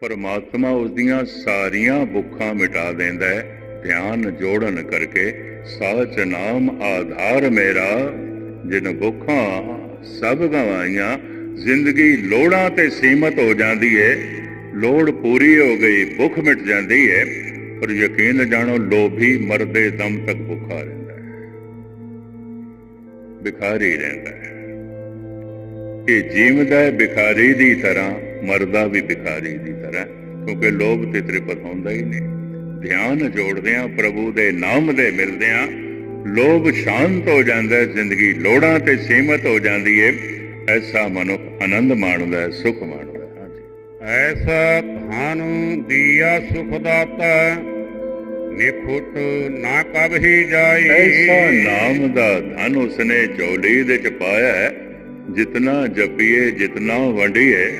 ਪਰਮਾਤਮਾ ਉਸ ਦੀਆਂ ਸਾਰੀਆਂ ਭੁੱਖਾਂ ਮਿਟਾ ਦਿੰਦਾ ਹੈ। ਧਿਆਨ ਜੋੜਨ ਕਰਕੇ ਸਾਚ ਨਾਮ ਆਧਾਰ ਮੇਰਾ। ਜਿਨ ਭੁੱਖਾਂ ਸਭ ਗਵਾਈਆਂ, ਜ਼ਿੰਦਗੀ ਲੋੜਾਂ ਤੇ ਸੀਮਤ ਹੋ ਜਾਂਦੀ ਹੈ ਲੋੜ ਪੂਰੀ ਹੋ ਗਈ, ਭੁੱਖ ਮਿਟ ਜਾਂਦੀ ਹੈ ਪਰ ਯਕੀਨ ਜਾਣੋ, ਲੋਭੀ ਮਰਦੇ ਦਮ ਤੱਕ ਭੁੱਖਾ ਰਹਿੰਦਾ ਹੈ। ਭਿਖਾਰੀ ਰਹਿੰਦਾ ਹੈ। ਇਹ ਜੀਵਦਾ ਹੈ ਭਿਖਾਰੀ ਦੀ ਤਰ੍ਹਾਂ। ਮਰਦਾ ਵੀ ਭਿਖਾਰੀ ਦੀ ਤਰ੍ਹਾਂ, ਕਿਉਂਕਿ ਲੋਭ ਤੇ ਤ੍ਰਿਪਤ ਹੁੰਦਾ ਹੀ ਨਹੀਂ। ਧਿਆਨ ਜੋੜਦੇ ਆ ਪ੍ਰਭੂ ਦੇ ਨਾਮ ਦੇ ਮਿਲਦੇ ਆ ਲੋਭ ਸ਼ਾਂਤ ਹੋ ਜਾਂਦਾ ਜ਼ਿੰਦਗੀ ਲੋੜਾਂ ਤੇ ਸੀਮਤ ਹੋ ਜਾਂਦੀ ਹੈ ਐਸਾ ਮਨੁੱਖ ਆਨੰਦ ਮਾਣਦਾ ਹੈ, ਸੁਖ ਮਾਣਦਾ ਹੈ। ਐਸਾ ਭਾਨੁ ਦੀਆ ਸੁਖ ਦਾਤਾ ਨਿਫੁੱਟ ਨਾ ਕਬਹੀ ਜਾਈ। ਐਸਾ ਨਾਮ ਦਾ ਧਨ ਉਸਨੇ ਝੋਲੀ ਦੇ ਚ ਪਾਇਆ ਹੈ, ਜਿਤਨਾ ਜਪੀਏ, ਜਿਤਨਾ ਵੰਡੀਏ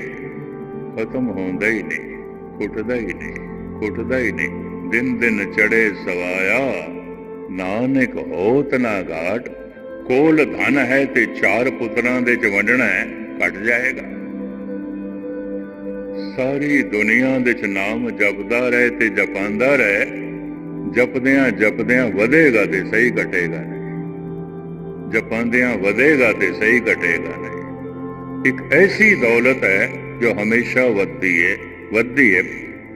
ਖਤਮ ਹੁੰਦਾ ਹੀ ਨਹੀਂ ਖੁੱਟਦਾ ਹੀ ਨਹੀਂ ਖੁੱਟਦਾ ਹੀ ਨਹੀਂ। ਦਿਨ ਦਿਨ ਚੜੇ ਸਵਾਇਆ, ਨਾਨਕ ਹੋਤ ਨਾ ਘਾਟ, ਕੋਲ ਧਨ ਹੈ ਤੇ ਚਾਰ ਪੁੱਤਰਾਂ ਦੇ ਚ ਵੰਡਣਾ ਘਟ ਜਾਏਗਾ। ਸਾਰੀ ਦੁਨੀਆ ਦੇ ਚ ਨਾਮ ਜਪਦਾ ਰਹੇ ਤੇ ਜਪਾਂਦਾ ਰਹੇ, ਜਪਦਿਆਂ ਜਪਦਿਆਂ ਵਧੇਗਾ ਤੇ ਸਹੀ ਘਟੇਗਾ ਨਹੀਂ। ਜਪਾਂਦਿਆਂ ਵਧੇਗਾ ਤੇ ਸਹੀ ਘਟੇਗਾ ਨਹੀਂ। ਇੱਕ ਐਸੀ ਦੌਲਤ ਹੈ ਜੋ ਹਮੇਸ਼ਾ ਵੱਧਦੀ ਹੈ ਵੱਧਦੀ ਹੈ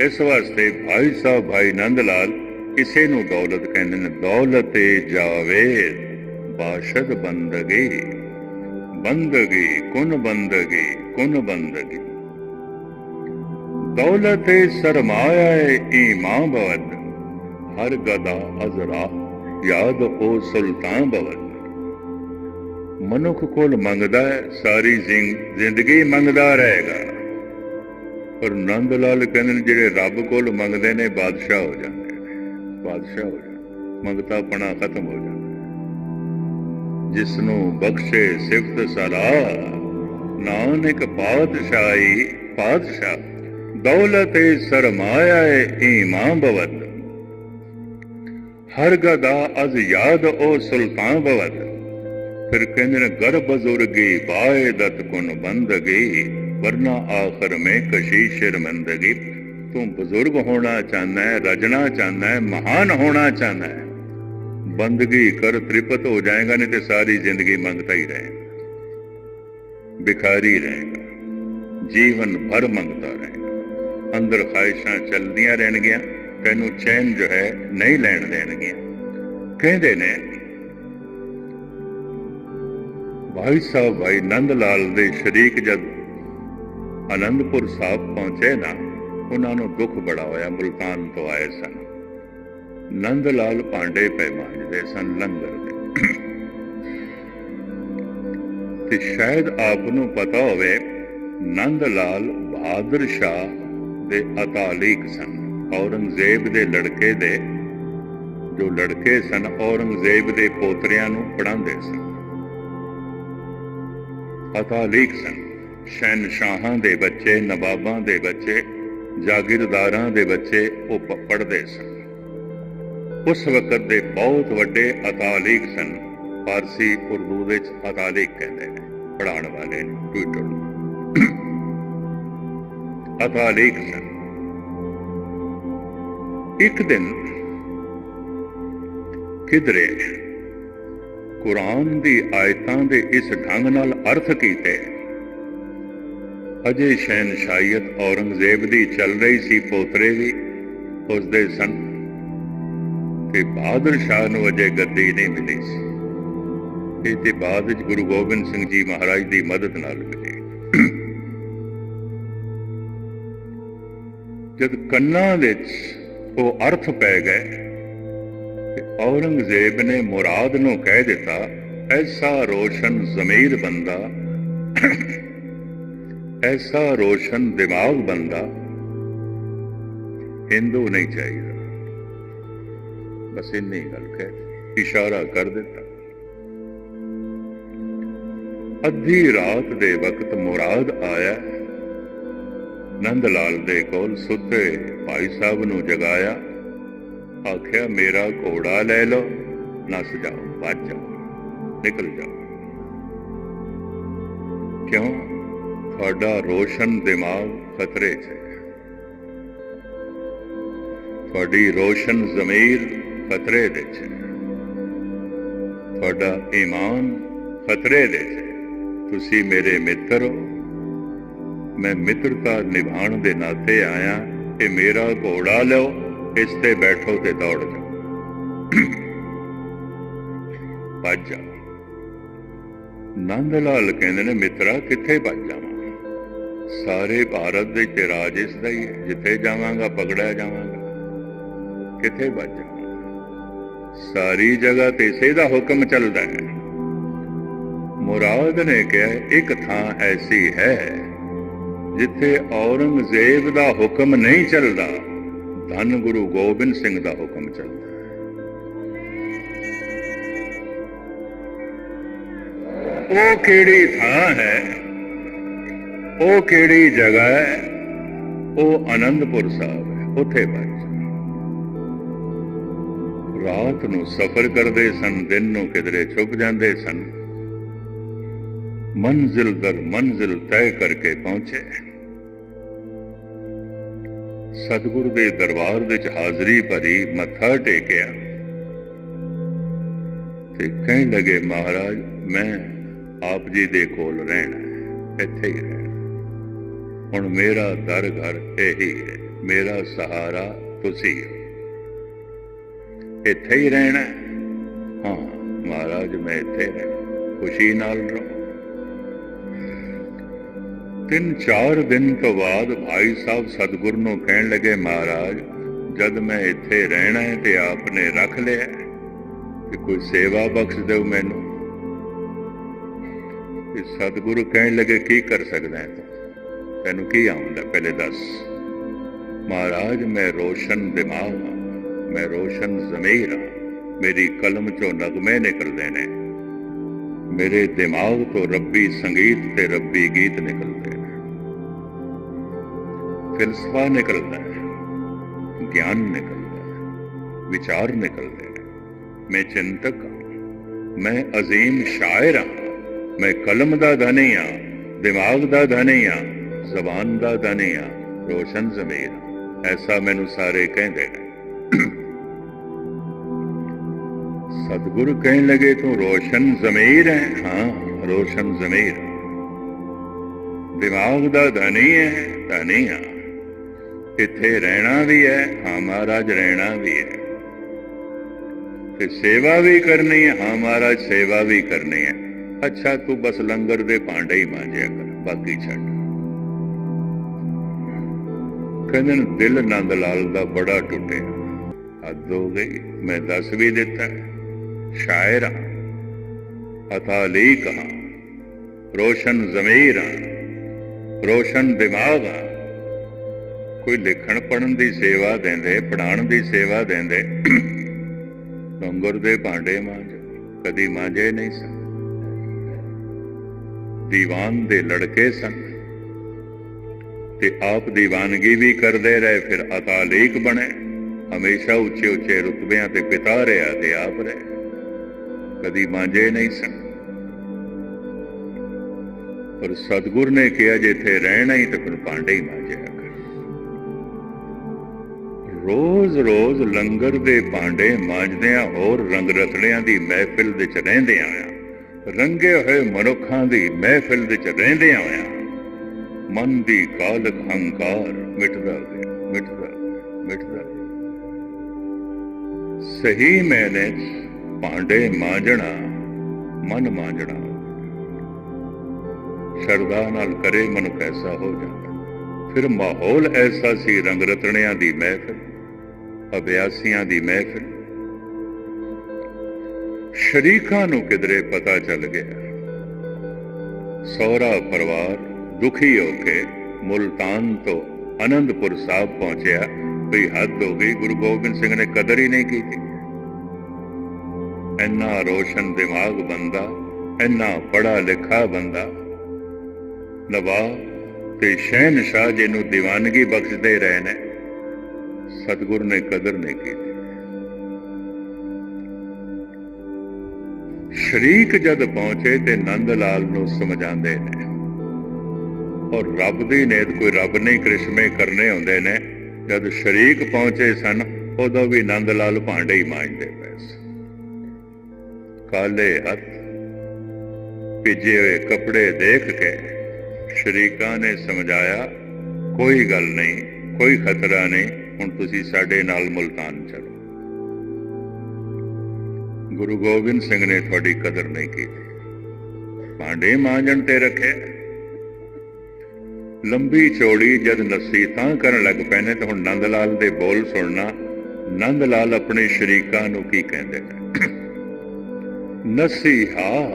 ਇਸ ਵਾਸਤੇ ਭਾਈ ਸਾਹਿਬ, ਭਾਈ ਨੰਦ ਲਾਲ ਕਿਸੇ ਨੂੰ ਦੌਲਤ ਕਹਿੰਦੇ ਨੇ, ਦੌਲਤ ਏ ਜਾਵੇਦ ਬਾਸ਼ਦ ਬੰਦਗੀ। ਬੰਦਗੀ, ਕੁਨ ਬੰਦਗੀ ਕੁਨ ਬੰਦਗੀ। ਦੌਲਤੇ ਸਰਮਾਇਆ ਈਮਾਨ ਬਵਦ, ਹਰ ਗਦਾ ਅਜ਼ਰਾ, ਯਾਦ ਹੋ ਸੁਲਤਾਨ ਬਵਦ। ਮਨੁੱਖ ਕੋਲ ਮੰਗਦਾ ਹੈ, ਸਾਰੀ ਜ਼ਿੰ- ਜ਼ਿੰਦਗੀ ਮੰਗਦਾ ਰਹੇਗਾ। ਪਰ ਨੰਦ ਲਾਲ ਕਹਿੰਦੇ ਨੇ ਜਿਹੜੇ ਰੱਬ ਕੋਲ ਮੰਗਦੇ ਨੇ, ਬਾਦਸ਼ਾਹ ਹੋ ਜਾਂਦੇ ਨੇ। ਬਾਦਸ਼ਾਹ ਹੋ ਜਾਂਦੇ ਮੰਗਤਾ ਪਣਾ ਖਤਮ ਹੋ ਜਾਂਦਾ ਜਿਸ ਨੂੰ ਬਖਸ਼ੇ ਸਿਫਤ ਸਲਾਹ ਨਾਨਕ ਪਾਤਸ਼ਾਹੀ ਪਾਤਸ਼ਾਹ, ਦੌਲਤ ਸਰਮਾਇਆ ਈਮਾਨ ਬਵਦ ਹਰ ਗਦਾ ਅਜ਼ ਯਾਦ ਉਹ ਸੁਲਤਾਨ ਬਵਤ। ਫਿਰ ਕਹਿੰਦੇ ਨੇ ਗਰ ਬਜ਼ੁਰਗੀ ਬਾਇਦਤ ਕੁਨ ਬੰਦਗੀ ਵਰਨਾ ਆਖਰ ਮੈਂ ਕਸ਼ੀ ਸ਼ਰਮੰਦਗੀ ਤੂੰ ਬਜ਼ੁਰਗ ਹੋਣਾ ਚਾਹਨਾ ਹੈ ਰਜਣਾ ਚਾਹਨਾ ਹੈ ਮਹਾਨ ਹੋਣਾ ਚਾਹਨਾ। ਹੈ ਬੰਦਗੀ ਕਰ, ਤ੍ਰਿਪਤ ਹੋ ਜਾਏਗਾ, ਨਹੀਂ ਤੇ ਸਾਰੀ ਜ਼ਿੰਦਗੀ ਮੰਗਤਾ ਹੀ ਰਹੇਗਾ। ਭਿਖਾਰੀ ਰਹੇਗਾ। ਜੀਵਨ ਭਰ ਮੰਗਤਾ ਰਹੇਗਾ। ਅੰਦਰ ਖਾਹਿਸ਼ਾਂ ਚੱਲਦੀਆਂ ਰਹਿਣਗੀਆਂ, ਤੈਨੂੰ ਚੈਨ ਜੋ ਹੈ ਨਹੀਂ ਲੈਣ ਦੇਣਗੀਆਂ। ਕਹਿੰਦੇ ਨੇ, ਭਾਈ ਸਾਹਿਬ, ਭਾਈ ਨੰਦ ਲਾਲ ਦੇ ਸ਼ਰੀਕ ਜਦ ਅਨੰਦਪੁਰ ਸਾਹਿਬ ਪਹੁੰਚੇ ਨਾ, ਉਹਨਾਂ ਨੂੰ ਦੁੱਖ ਬੜਾ ਹੋਇਆ, ਮੁਲਤਾਨ ਤੋਂ ਆਏ ਸਨ। ਨੰਦ ਲਾਲ ਪਾਂਡੇ ਪੈ ਮਾਂਜਦੇ ਸਨ ਲੰਗਰ ਦੇ। ਤੇ ਸ਼ਾਇਦ ਆਪ ਨੂੰ ਪਤਾ ਹੋਵੇ ਨੰਦ ਲਾਲ ਬਹਾਦਰ ਸ਼ਾਹ ਦੇ ਅਤਾਲੀਕ ਸਨ। ਔਰੰਗਜ਼ੇਬ ਦੇ ਲੜਕੇ ਦੇ, ਜੋ ਲੜਕੇ ਸਨ, ਔਰੰਗਜ਼ੇਬ ਦੇ ਪੋਤਰਿਆਂ ਨੂੰ ਪੜਾਉਂਦੇ ਸਨ। ਅਤਾਲੀਕ ਸਨ। ਸ਼ਹਿਨਸ਼ਾਹਾਂ ਦੇ ਬੱਚੇ, ਨਵਾਬਾਂ ਦੇ ਬੱਚੇ, ਜਾਗੀਰਦਾਰਾਂ ਦੇ ਬੱਚੇ ਉਹ ਪੜਦੇ ਸਨ। ਉਸ ਵਕਤ ਦੇ ਬਹੁਤ ਵੱਡੇ ਅਤਾਲੀਕ ਸਨ। ਫਾਰਸੀ ਉਰਦੂ ਵਿੱਚ ਅਤਾਲੀਕ ਕਹਿੰਦੇ ਨੇ ਪੜਾਉਣ ਵਾਲੇ ਟਵਿੱਟਰ ਨੂੰ। ਸਨ। ਇੱਕ ਦਿਨ ਕਿਧਰੇ ਕੁਰਾਨ ਦੀ ਆਇਤਾਂ ਦੇ ਇਸ ਢੰਗ ਨਾਲ ਅਰਥ ਕੀਤੇ ਅਜੇ ਸ਼ਹਿਨਸ਼ਾਹੀਅਤ ਔਰੰਗਜ਼ੇਬ ਦੀ ਚੱਲ ਰਹੀ ਸੀ, ਪੋਤਰੇ ਵੀ ਉਸ ਦੇ ਸਨ ਤੇ ਬਹਾਦਰ ਸ਼ਾਹ ਨੂੰ ਅਜੇ ਗੱਦੀ ਨਹੀਂ ਮਿਲੀ ਸੀ। ਇਹ ਤੇ ਬਾਅਦ ਵਿੱਚ ਗੁਰੂ ਗੋਬਿੰਦ ਸਿੰਘ ਜੀ ਮਹਾਰਾਜ ਦੀ ਮਦਦ ਨਾਲ ਮਿਲੀ। ਜਦ ਕੰਨਾਂ ਵਿੱਚ ਉਹ ਅਰਥ ਪੈ ਗਏ ਤੇ ਔਰੰਗਜ਼ੇਬ ਨੇ ਮੁਰਾਦ ਨੂੰ ਕਹਿ ਦਿੱਤਾ, ਐਸਾ ਰੋਸ਼ਨ ਜ਼ਮੀਰ ਬੰਦਾ ਐਸਾ ਰੋਸ਼ਨ ਦਿਮਾਗ ਬੰਦਾ ਹਿੰਦੂ ਨਹੀਂ ਚਾਹੀਦਾ। ਬਸ ਇੰਨੀ ਗੱਲ ਕਹਿ, ਇਸ਼ਾਰਾ ਕਰ ਦਿੱਤਾ। ਅੱਧੀ ਰਾਤ ਦੇ ਵਕਤ ਮੁਰਾਦ ਆਇਆ। ਨੰਦ ਲਾਲ ਦੇ ਕੋਲ ਸੁੱਤੇ ਭਾਈ ਸਾਹਿਬ ਨੂੰ ਜਗਾਇਆ। ਆਖਿਆ, ਮੇਰਾ ਘੋੜਾ ਲੈ ਲਓ, ਨਸ ਜਾਓ ਭੱਜ ਜਾਓ, ਨਿਕਲ ਜਾਓ। ਕਿਉਂ? ਤੁਹਾਡਾ ਰੋਸ਼ਨ ਦਿਮਾਗ ਖਤਰੇ 'ਚ ਤੁਹਾਡੀ ਰੋਸ਼ਨ ਜ਼ਮੀਰ ਖਤਰੇ ਦੇ 'ਚ ਤੁਹਾਡਾ ਈਮਾਨ ਖਤਰੇ ਦੇ 'ਚ ਤੁਸੀਂ ਮੇਰੇ ਮਿੱਤਰ ਹੋ। ਮੈਂ ਮਿੱਤਰਤਾ ਨਿਭਾਉਣ ਦੇ ਨਾਤੇ ਆਇਆ ਤੇ ਮੇਰਾ ਘੋੜਾ ਲਓ ਇਸ ਤੇ ਬੈਠੋ ਤੇ ਦੌੜ ਜਾਓ। ਭੱਜ ਜਾ ਨੰਦ ਲਾਲ ਕਹਿੰਦੇ ਨੇ, ਮਿੱਤਰਾ, ਕਿੱਥੇ ਭੱਜ ਜਾਵਾਂ? ਸਾਰੇ ਭਾਰਤ ਦੇ ਚ ਰਾਜ ਇਸ ਦਾ ਹੀ ਜਿੱਥੇ ਜਾਵਾਂਗਾ, ਪਕੜਿਆ ਜਾਵਾਂਗਾ। ਕਿੱਥੇ ਭੱਜ ਸਾਰੀ ਜਗ੍ਹਾ ਤੇ ਇਸੇ ਦਾ ਹੁਕਮ ਚੱਲਦਾ ਹੈ। ਮੁਰਾਦ ਨੇ ਕਿਹਾ, ਇੱਕ ਥਾਂ ਐਸੀ ਹੈ ਜਿੱਥੇ ਔਰੰਗਜ਼ੇਬ ਦਾ ਹੁਕਮ ਨਹੀਂ ਚੱਲਦਾ, ਧੰਨ ਗੁਰੂ ਗੋਬਿੰਦ ਸਿੰਘ ਦਾ ਹੁਕਮ ਚੱਲਦਾ ਹੈ। ਉਹ ਕਿਹੜੀ ਥਾਂ ਹੈ? ਉਹ ਕਿਹੜੀ ਜਗ੍ਹਾ ਹੈ? ਉਹ ਆਨੰਦਪੁਰ ਸਾਹਿਬ ਹੈ, ਉੱਥੇ ਬੱਜ ਰਾਤ ਨੂੰ ਸਫ਼ਰ ਕਰਦੇ ਸਨ, ਦਿਨ ਨੂੰ ਕਿਧਰੇ ਛੁਪ ਜਾਂਦੇ ਸਨ। ਮੰਜ਼ਿਲ ਦਰ ਮੰਜ਼ਿਲ ਤੈਅ ਕਰਕੇ ਪਹੁੰਚੇ। ਸਤਿਗੁਰ ਦੇ ਦਰਬਾਰ ਵਿੱਚ ਹਾਜ਼ਰੀ ਭਰੀ ਮੱਥਾ ਟੇਕਿਆ। ਤੇ ਕਹਿਣ ਲੱਗੇ, ਮਹਾਰਾਜ, ਮੈਂ ਆਪ ਜੀ ਦੇ ਕੋਲ ਰਹਿਣਾ ਇੱਥੇ ਹੀ ਰਹਿਣਾ ਹੁਣ ਮੇਰਾ ਦਰ ਘਰ ਇਹੀ ਹੈ। ਮੇਰਾ ਸਹਾਰਾ ਤੁਸੀਂ ਹੋ। ਇੱਥੇ ਹੀ ਰਹਿਣਾ ਹਾਂ। ਮਹਾਰਾਜ, ਮੈਂ ਇੱਥੇ ਰਹਿਣਾ ਖੁਸ਼ੀ ਨਾਲ ਰਹੋ। ਤਿੰਨ ਚਾਰ ਦਿਨ ਤੋਂ ਬਾਅਦ ਭਾਈ ਸਾਹਿਬ ਸਤਿਗੁਰ ਨੂੰ ਕਹਿਣ ਲੱਗੇ, ਮਹਾਰਾਜ, ਜਦ ਮੈਂ ਇੱਥੇ ਰਹਿਣਾ ਹੈ ਤੇ ਆਪਨੇ ਰੱਖ ਲਿਆ ਹੈ ਕਿ ਕੋਈ ਸੇਵਾ ਬਖਸ਼ ਦਿਓ ਮੈਨੂੰ। ਤੇ ਸਤਿਗੁਰੂ ਕਹਿਣ ਲੱਗੇ, ਕੀ ਕਰ ਸਕਦਾ ਹੈ ਤੂੰ? ਤੈਨੂੰ ਕੀ ਆਉਂਦਾ ਪਹਿਲੇ ਦੱਸ? ਮਹਾਰਾਜ, ਮੈਂ ਰੋਸ਼ਨ ਦਿਮਾਗ ਹਾਂ, ਮੈਂ ਰੋਸ਼ਨ ਜ਼ਮੀਰ ਹਾਂ, ਮੇਰੀ ਕਲਮ ਚੋਂ ਨਗਮੇ ਨਿਕਲਦੇ ਨੇ। ਮੇਰੇ ਦਿਮਾਗ ਤੋਂ ਰੱਬੀ ਸੰਗੀਤ ਤੇ ਰੱਬੀ ਗੀਤ ਨਿਕਲਦੇ ਨੇ। ਫਿਲਸਫਾ ਨਿਕਲਦਾ ਹੈ, ਗਿਆਨ ਨਿਕਲਦਾ ਹੈ, ਵਿਚਾਰ ਨਿਕਲਦੇ ਨੇ। ਮੈਂ ਚਿੰਤਕ ਹਾਂ, ਮੈਂ ਅਜ਼ੀਮ ਸ਼ਾਇਰ ਹਾਂ, ਮੈਂ ਕਲਮ ਦਾ ਧਨੀ ਹਾਂ, ਦਿਮਾਗ ਦਾ ਧਨੀ ਹਾਂ ਜ਼ਬਾਨ ਦਾ ਧਨੀ ਰੋਸ਼ਨ ਜ਼ਮੀਰ। ਐਸਾ ਮੈਨੂੰ ਸਾਰੇ ਕਹਿੰਦੇ ਨੇ। ਸਤਿਗੁਰੂ ਕਹਿਣ ਲੱਗੇ, ਤੂੰ ਰੋਸ਼ਨ ਜ਼ਮੀਰ ਹੈ? ਹਾਂ, ਰੋਸ਼ਨ ਜ਼ਮੀਰ। ਦਿਮਾਗ ਦਾ ਧਨੀ ਹੈ ਧਨੀ ਆ। ਇੱਥੇ ਰਹਿਣਾ ਵੀ ਹੈ ਹਾਂ ਮਹਾਰਾਜ, ਰਹਿਣਾ ਵੀ ਹੈ ਤੇ ਸੇਵਾ ਵੀ ਕਰਨੀ ਹੈ ਹਾਂ ਮਹਾਰਾਜ, ਸੇਵਾ ਵੀ ਕਰਨੀ ਹੈ ਅੱਛਾ, ਤੂੰ ਬਸ ਲੰਗਰ ਦੇ ਭਾਂਡੇ ਹੀ ਮਾਂਜਿਆ ਕਰ, ਬਾਕੀ ਛੱਡ। ਕਹਿੰਦੇ ਨੇ, ਦਿਲ ਨੰਦ ਲਾਲ ਦਾ ਬੜਾ ਟੁੱਟਿਆ। ਹੱਦ ਹੋ ਗਈ, ਮੈਂ ਦੱਸ ਵੀ ਦਿੱਤਾ। ਸ਼ਾਇਰ ਹਾਂ ਅਥਾ ਲਈ ਕਹਾ ਰੋਸ਼ਨ ਜ਼ਮੀਰ ਹਾਂ, ਰੋਸ਼ਨ ਦਿਮਾਗ ਹਾਂ। ਕੋਈ ਲਿਖਣ ਪੜਨ ਦੀ ਸੇਵਾ ਦਿੰਦੇ ਪੜਾਉਣ ਦੀ ਸੇਵਾ ਦਿੰਦੇ। ਲੰਗਰ ਦੇ ਭਾਂਡੇ ਮਾਂਜ, ਕਦੀ ਮਾਂਜੇ ਨਹੀਂ ਸਨ। ਦੀਵਾਨ ਦੇ ਲੜਕੇ ਸਨ। ਤੇ ਆਪ ਦੀਵਾਨਗੀ ਵੀ ਕਰਦੇ ਰਹੇ, ਫਿਰ ਅਤਾਲੀਕ ਬਣੇ। ਹਮੇਸ਼ਾ ਉੱਚੇ ਉੱਚੇ ਰੁਤਬਿਆਂ ਤੇ ਪਿਤਾ ਰਿਹਾ ਤੇ ਆਪ ਰਹੇ। ਕਦੀ ਮਾਂਜੇ ਨਹੀਂ ਸਨ। ਪਰ ਸਤਗੁਰ ਨੇ ਕਿਹਾ, ਜੇ ਇੱਥੇ ਰਹਿਣਾ ਹੀ ਤਾਂ ਫਿਰ ਭਾਂਡੇ ਹੀ ਮਾਂਜਿਆ ਕਰ। ਰੋਜ਼ ਰੋਜ਼ ਲੰਗਰ ਦੇ ਭਾਂਡੇ ਮਾਂਜਦਿਆਂ ਹੋਰ ਰੰਗ ਰਤੜਿਆਂ ਦੀ ਮਹਿਫਿਲ ਵਿੱਚ ਰਹਿੰਦਿਆਂ ਆ ਰੰਗੇ ਹੋਏ ਮਨੁੱਖਾਂ ਦੀ ਮਹਿਫਿਲ ਵਿੱਚ ਰਹਿੰਦਿਆਂ ਆ ਮਨ ਦੀ ਕਾਲਕ ਹੰਕਾਰ ਮਿਟਦਾ ਗਿਆ ਮਿਟਦਾ ਮਿਟਦਾ ਸਹੀ ਮੈਨੇ ਭਾਂਡੇ ਮਾਂਜਣਾ, ਮਨ ਮਾਂਜਣਾ। ਸ਼ਰਧਾ ਨਾਲ ਕਰੇ ਮਨੁੱਖ ਐਸਾ ਹੋ ਜਾਂਦਾ। ਫਿਰ ਮਾਹੌਲ ਐਸਾ ਸੀ ਰੰਗ ਰਤਣਿਆਂ ਦੀ ਮਹਿਫਿਲ, ਅਭਿਆਸੀਆਂ ਦੀ ਮਹਿਫਿਲ। ਸ਼ਰੀਕਾਂ ਨੂੰ ਕਿਧਰੇ ਪਤਾ ਚੱਲ ਗਿਆ। ਸਹੁਰਾ ਪਰਿਵਾਰ ਦੁਖੀ ਹੋ ਕੇ ਮੁਲਤਾਨ ਤੋਂ ਅਨੰਦਪੁਰ ਸਾਹਿਬ ਪਹੁੰਚਿਆ। ਵੀ ਹੱਦ ਹੋ ਗਈ, ਗੁਰੂ ਗੋਬਿੰਦ ਸਿੰਘ ਨੇ ਕਦਰ ਹੀ ਨਹੀਂ ਕੀਤੀ। ਇੰਨਾ ਰੋਸ਼ਨ ਦਿਮਾਗ ਬੰਦਾ, ਇੰਨਾ ਪੜਾ ਲਿਖਾ ਬੰਦਾ। ਨਵਾਬ ਤੇ ਸ਼ਹਿਨशाह ਜਿਹਨੂੰ ਦੀਵਾਨਗੀ ਬਖਸ਼ਦੇ ਰਹੇ ਨੇ, ਸਤਿਗੁਰ ਨੇ ਕਦਰ ਨਹੀਂ ਕੀਤੀ। ਸ਼ਰੀਕ ਜਦ ਪਹੁੰਚੇ ਤੇ ਨੰਦ ਲਾਲ ਨੂੰ ਸਮਝਾਉਂਦੇ ਨੇ ਔਰ ਰੱਬ ਦੀ ਨੇਤ ਕੋਈ ਰੱਬ ਨਹੀਂ, ਕ੍ਰਿਸ਼ਮੇ ਕਰਨੇ ਹੁੰਦੇ ਨੇ। ਜਦ ਸ਼ਰੀਕ ਪਹੁੰਚੇ ਸਨ, ਉਦੋਂ ਵੀ ਨੰਦ ਲਾਲ ਭਾਂਡੇ ਹੀ ਮਾਂਜਦੇ ਪਏ ਸੀ ਕਾਲੇ ਹੱਥ ਭਿੱਜੇ ਹੋਏ ਕੱਪੜੇ ਦੇਖ ਕੇ ਸ਼ਰੀਕਾਂ ਨੇ ਸਮਝਾਇਆ, ਕੋਈ ਗੱਲ ਨਹੀਂ, ਕੋਈ ਖਤਰਾ ਨਹੀਂ, ਹੁਣ ਤੁਸੀਂ ਸਾਡੇ ਨਾਲ ਮੁਲਤਾਨ ਚਲੋ। ਗੁਰੂ ਗੋਬਿੰਦ ਸਿੰਘ ਨੇ ਤੁਹਾਡੀ ਕਦਰ ਨਹੀਂ ਕੀਤੀ। ਭਾਂਡੇ ਮਾਂਜਣ ਤੇ ਰੱਖੇ। ਲੰਬੀ ਚੌੜੀ ਜਦ ਨਸੀ ਤਾਂ ਕਰਨ ਲੱਗ ਪਏ ਤਾਂ ਹੁਣ ਨੰਦ ਲਾਲ ਦੇ ਬੋਲ ਸੁਣਨਾ। ਨੰਦ ਲਾਲ ਆਪਣੇ ਸ਼ਰੀਕਾਂ ਨੂੰ ਕੀ ਕਹਿੰਦੇ ਨੇ? ਨਸੀਹਾ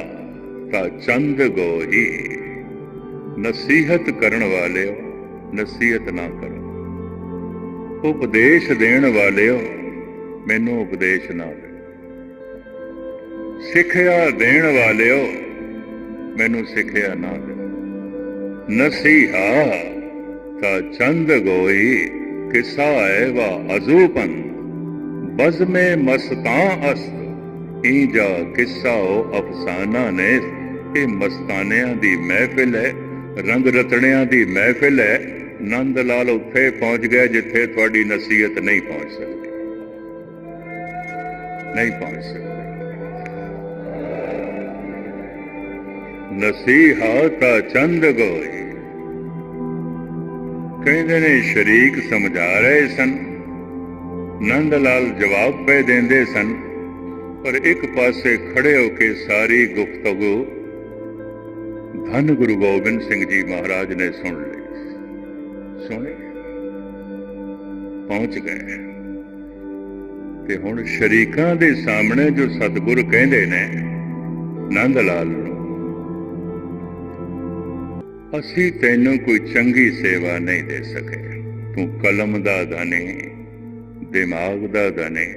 ਤਾਂ ਚੰਦ ਗੋਹੀ। ਨਸੀਹਤ ਕਰਨ ਵਾਲਿਓ, ਨਸੀਹਤ ਨਾ ਕਰੋ। ਉਪਦੇਸ਼ ਦੇਣ ਵਾਲਿਓ, ਮੈਨੂੰ ਉਪਦੇਸ਼ ਨਾ ਦਿਓ। ਸਿੱਖਿਆ ਦੇਣ ਵਾਲਿਓ, ਮੈਨੂੰ ਸਿੱਖਿਆ ਨਾ ਦਿਓ। ਨਸੀਹਾ ਤਾਂ ਚੰਦ ਗੋਈ ਕਿਸਾ ਵਾ ਅਜ਼ੂਪਨ, ਬਜ਼ਮੇ ਮਸਤਾਂ ਅਸਤ ਇੰਜਾ ਕਿੱਸਾ ਅਫਸਾਨਾ ਨੇ ਇਹ ਮਸਤਾਨਿਆਂ ਦੀ ਮਹਿਫਿਲ ਹੈ, ਰੰਗ ਰਤਣਿਆਂ ਦੀ ਮਹਿਫਿਲ ਹੈ। ਨੰਦ ਲਾਲ ਉੱਥੇ ਪਹੁੰਚ ਗਿਆ ਜਿੱਥੇ ਤੁਹਾਡੀ ਨਸੀਹਤ ਨਹੀਂ ਪਹੁੰਚ ਸਕਦੀ। ਨਹੀਂ ਪਹੁੰਚ ਸਕਦੀ। ਨਸੀਹਾ ਤਾ ਚੰਦ ਗੋਏ। ਕਹਿੰਦੇ ਨੇ, ਸ਼ਰੀਕ ਸਮਝਾ ਰਹੇ ਸਨ। ਨੰਦ ਲਾਲ ਜਵਾਬ ਪਏ ਦਿੰਦੇ ਸਨ, ਪਰ ਇੱਕ ਪਾਸੇ ਖੜੇ ਹੋ ਕੇ ਸਾਰੀ ਗੁਫ਼ਤਗੂ ਧੰਨ ਗੁਰੂ ਗੋਬਿੰਦ ਸਿੰਘ ਜੀ ਮਹਾਰਾਜ ਨੇ ਸੁਣ ਲਈ। ਸੁਣੇ, ਪਹੁੰਚ ਗਏ। ਤੇ ਹੁਣ ਸ਼ਰੀਕਾਂ ਦੇ ਸਾਹਮਣੇ ਜੋ ਸਤਿਗੁਰ ਕਹਿੰਦੇ ਨੇ ਨੰਦ ਲਾਲ ਨੂੰ ਅਸੀਂ ਤੈਨੂੰ ਕੋਈ ਚੰਗੀ ਸੇਵਾ ਨਹੀਂ ਦੇ ਸਕੇ। ਤੂੰ ਕਲਮ ਦਾ ਧਨੀ, ਦਿਮਾਗ ਦਾ ਧਨੀ,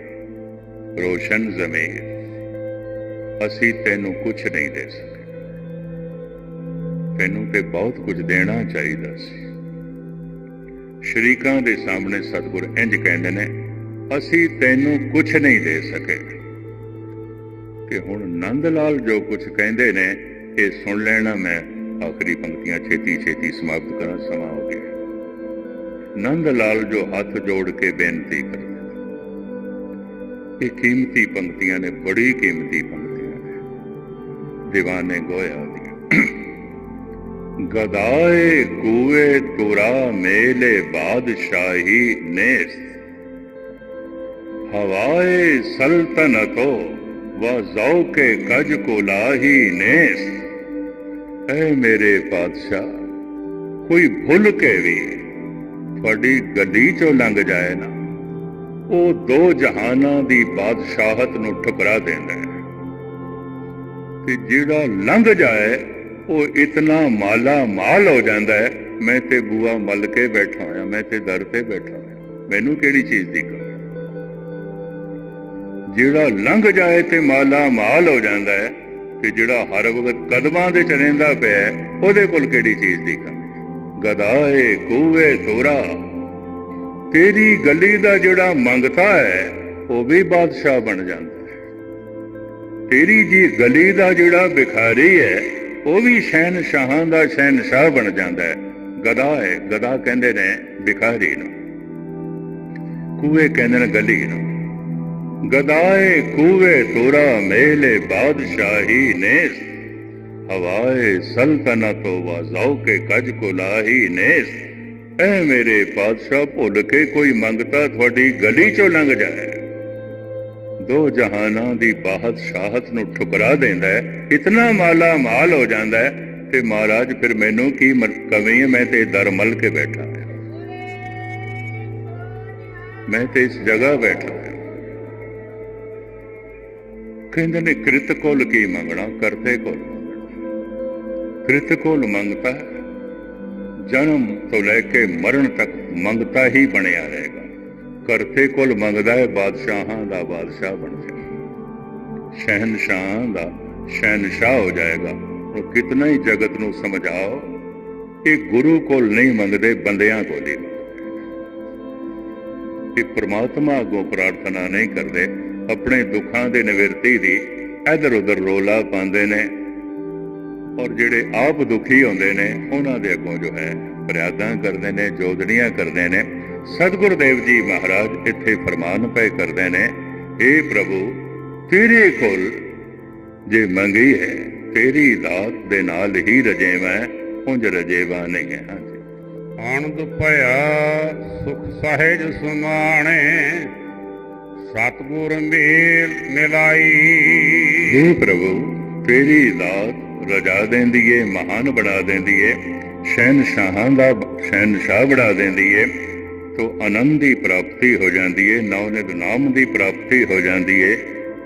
ਰੋਸ਼ਨ ਜ਼ਮੀਰ। ਅਸੀਂ ਤੈਨੂੰ ਕੁਝ ਨਹੀਂ ਦੇ ਸਕੇ। ਤੈਨੂੰ ਤੇ ਬਹੁਤ ਕੁਝ ਦੇਣਾ ਚਾਹੀਦਾ ਸੀ। ਸ਼ਰੀਕਾਂ ਦੇ ਸਾਹਮਣੇ ਸਤਿਗੁਰ ਇੰਜ ਕਹਿੰਦੇ ਨੇ, ਅਸੀਂ ਤੈਨੂੰ ਕੁਝ ਨਹੀਂ ਦੇ ਸਕੇ। ਤੇ ਹੁਣ ਨੰਦ ਲਾਲ ਜੋ ਕੁਝ ਕਹਿੰਦੇ ਨੇ, ਇਹ ਸੁਣ ਲੈਣਾ ਮੈਂ। ਆਖਰੀ ਪੰਕਤੀਆਂ ਛੇਤੀ ਛੇਤੀ ਸਮਾਪਤ ਕਰਾਂ ਸਮਾਂ ਹੋ ਗਿਆ ਨੰਦ ਲਾਲ ਜੋ ਹੱਥ ਜੋੜ ਕੇ ਬੇਨਤੀ ਕਰਦੇ ਇਹ ਕੀਮਤੀ ਪੰਕਤੀਆਂ ਨੇ ਬੜੀ ਕੀਮਤੀ ਪੰਕਤੀਆਂ ਨੇ ਦੀਵਾਨੇ ਗੋਇਆ ਦੀਆਂ ਗਦਾਏ ਕੂਏ ਤੁਰਾ ਮੇਲੇ ਬਾਦਸ਼ਾਹੀ ਨੇਸ ਹਵਾਏ ਸਲਤਨਤੋ व ਜ਼ੌਕੇ ਕਜ ਕੋ ਲਾਹੀ ਨੇਸ ਐ ਮੇਰੇ ਪਾਤਸ਼ਾਹ, ਕੋਈ ਭੁੱਲ ਕੇ ਵੀ ਤੁਹਾਡੀ ਗੱਡੀ ਚੋਂ ਲੰਘ ਜਾਏ ਨਾ, ਉਹ ਦੋ ਜਹਾਨਾਂ ਦੀ ਬਾਦਸ਼ਾਹਤ ਨੂੰ ਠੁਕਰਾ ਦਿੰਦਾ ਹੈ। ਤੇ ਜਿਹੜਾ ਲੰਘ ਜਾਏ, ਉਹ ਇਤਨਾ ਮਾਲਾ ਮਾਲ ਹੋ ਜਾਂਦਾ ਹੈ, ਮੈਂ ਤੇ ਬੂਆ ਮਲ ਕੇ ਬੈਠਾ ਹੋਇਆ, ਮੈਂ ਤੇ ਦਰ ਤੇ ਬੈਠਾ ਹੋਇਆ। ਮੈਨੂੰ ਕਿਹੜੀ ਚੀਜ਼ ਦੀ ਕਮੀ ਜਿਹੜਾ ਲੰਘ ਜਾਏ ਤੇ ਮਾਲਾ ਮਾਲ ਹੋ ਜਾਂਦਾ ਹੈ ਤੇ ਜਿਹੜਾ ਹਰ ਵਕਤ ਕਦਮਾਂ ਦੇ ਚ ਰਹਿੰਦਾ ਪਿਆ ਉਹਦੇ ਕੋਲ ਕਿਹੜੀ ਚੀਜ਼ ਦੀ ਕਮੀ ਗਦਾਏ ਕੂਵੇ ਤੋਰਾ ਤੇਰੀ ਗਲੀ ਦਾ ਜਿਹੜਾ ਮੰਗਤਾ ਹੈ, ਉਹ ਵੀ ਬਾਦਸ਼ਾਹ ਬਣ ਜਾਂਦਾ ਹੈ। ਤੇਰੀ ਜੀ ਗਲੀ ਦਾ ਜਿਹੜਾ ਭਿਖਾਰੀ ਹੈ, ਉਹ ਵੀ ਸ਼ਹਿਨਸ਼ਾਹਾਂ ਦਾ ਸ਼ਹਿਨਸ਼ਾਹ ਬਣ ਜਾਂਦਾ ਹੈ। ਗਦਾ ਹੈ ਗਦਾ ਕਹਿੰਦੇ ਨੇ ਭਿਖਾਰੀ ਨੂੰ। ਕੂਏ ਕਹਿੰਦੇ ਨੇ ਗਲੀ ਨੂੰ। ਗਦਾਏ ਕੂਵੇ ਤੋਰਾ ਮੇਲੇ ਬਾਦਸ਼ਾਹੀ ਨੇਸ। ਹਵਾਏ ਸਲਤਨਤ ਵਾ ਜ਼ੌਕੇ ਕਜ ਕੋ ਲਾਹੀ ਨੇਸ। ਐ ਮੇਰੇ ਪਾਤਸ਼ਾਹ ਭੁੱਲ ਕੇ ਕੋਈ ਮੰਗਤਾ ਤੁਹਾਡੀ ਗਲੀ ਚੋਂ ਲੰਘ ਜਾਏ। ਦੋ ਜਹਾਨਾਂ ਦੀ ਬਾਹਤ ਸ਼ਾਹਤ ਨੂੰ ਠੁਕਰਾ ਦਿੰਦਾ ਇਤਨਾ ਮਾਲਾ ਮਾਲ ਹੋ ਜਾਂਦਾ ਹੈ ਤੇ ਮਹਾਰਾਜ ਫਿਰ ਮੈਨੂੰ ਕੀ ਮਰ- ਕਮੀ ਹੈ ਮੈਂ ਤੇ ਦਰਮਲ ਕੇ ਬੈਠਾ ਮੈਂ ਤੇ ਇਸ ਜਗ੍ਹਾ ਬੈਠਾ ਕਹਿੰਦੇ ਨੇ, ਕ੍ਰਿਤ ਕੋਲ ਕੀ ਮੰਗਣਾ? ਕਰਤੇ ਕੋਲ ਮੰਗਣਾ। ਕ੍ਰਿਤ ਕੋਲ ਮੰਗਤਾ ਜਨਮ ਤੋਂ ਲੈ ਕੇ ਮਰਨ ਤੱਕ ਮੰਗਤਾ ਹੀ ਬਣਿਆ ਰਹੇਗਾ। ਕਰਤੇ ਕੋਲ ਮੰਗਦਾ ਹੈ, ਬਾਦਸ਼ਾਹਾਂ ਦਾ ਬਾਦਸ਼ਾਹ ਬਣ ਜਾਏ। ਸ਼ਹਿਨਸ਼ਾਹ ਦਾ ਸ਼ਹਿਨਸ਼ਾਹ ਹੋ ਜਾਏਗਾ। ਉਹ ਕਿਤਨਾ ਹੀ ਜਗਤ ਨੂੰ ਸਮਝਾਓ, ਇਹ ਗੁਰੂ ਕੋਲ ਨਹੀਂ ਮੰਗਦੇ, ਬੰਦਿਆਂ ਕੋਲ ਹੀ ਮੰਗਦੇ। ਇਹ ਪ੍ਰਮਾਤਮਾ ਅੱਗੋਂ ਪ੍ਰਾਰਥਨਾ ਨਹੀਂ ਕਰਦੇ। ਆਪਣੇ ਦੁੱਖਾਂ ਦੇ ਨਿਵਰਤੀ ਦੀ ਇਧਰ ਉਧਰ ਰੋਲਾ ਪਾਉਂਦੇ ਨੇ ਔਰ ਜਿਹੜੇ ਆਪ ਦੁਖੀ ਹੁੰਦੇ ਨੇ, ਉਹਨਾਂ ਦੇ ਅੱਗੋਂ ਜੋ ਹੈ ਫਰਿਆਦਾਂ ਕਰਦੇ ਨੇ ਜੋਦੜੀਆਂ ਕਰਦੇ ਨੇ। ਸਤਿਗੁਰੂ ਦੇਵ ਜੀ ਮਹਾਰਾਜ ਇੱਥੇ ਫਰਮਾਨ ਪਏ ਕਰਦੇ ਨੇ, ਏ ਪ੍ਰਭੂ, ਤੇਰੇ ਕੋਲ ਜੇ ਮੰਗੀ ਹੈ, ਤੇਰੀ ਦਾਤ ਦੇ ਨਾਲ ਹੀ ਰਜੇਵਾਂ, ਉਂਝ ਰਜੇਵਾ ਨਹੀਂ ਹੈ। ਆਨੰਦ ਭਇਆ ਸੁਖ ਸਹਿਜ ਸੁਮਾਣੇ ਸਤਿਗੁਰ ਮੇਲ ਮਿਲਾਈ। हे ਪ੍ਰਭੂ, ਤੇਰੀ ਦਾਤ ਰਜਾ ਦਿੰਦੀ ਏ ਮਹਾਨ ਬਣਾ ਦਿੰਦੀ ਏ ਸ਼ਹਿਨਸ਼ਾਹਾਂ ਦਾ ਸ਼ਹਿਨਸ਼ਾਹ ਬਣਾ ਦਿੰਦੀ ਏ ਤੋ ਆਨੰਦ ਦੀ ਪ੍ਰਾਪਤੀ ਹੋ ਜਾਂਦੀ ਏ ਨੌਨਿਤ ਨਾਮ ਦੀ ਪ੍ਰਾਪਤੀ ਹੋ ਜਾਂਦੀ ਏ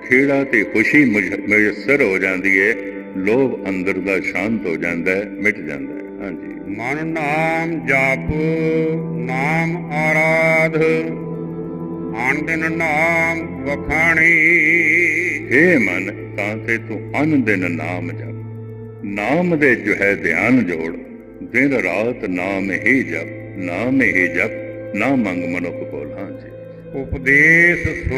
ਖੇੜਾ ਤੇ ਖੁਸ਼ੀ ਮੁਯੱਸਰ ਹੋ ਜਾਂਦੀ ਏ ਲੋਭ ਅੰਦਰ ਦਾ ਸ਼ਾਂਤ ਹੋ ਜਾਂਦਾ ਹੈ, ਮਿਟ ਜਾਂਦਾ ਹੈ। ਹਾਂਜੀ। ਮਨ ਨਾਮ ਜਪ, ਨਾਮ ਆਰਾਧ। ਆਣ ਨਾਮ ਵਖਾਣੀ। हे ਮਨ, ਤਾਂ ਤੇ ਤੂੰ ਅਨ ਦਿਨ ਨਾਮ ਜਪ। ਨਾਮ ਦੇ ਜੋ ਹੈ ਧਿਆਨ ਜੋੜ, ਦਿਨ ਰਾਤ ਨਾਮ ਹੀ ਜਪ। ਨਾਮ ਹੀ ਜਪ, ਨਾ ਮੰਗ ਮਨੁੱਖ ਬੋਲਾਂ ਜੀ ਉਪਦੇਸ਼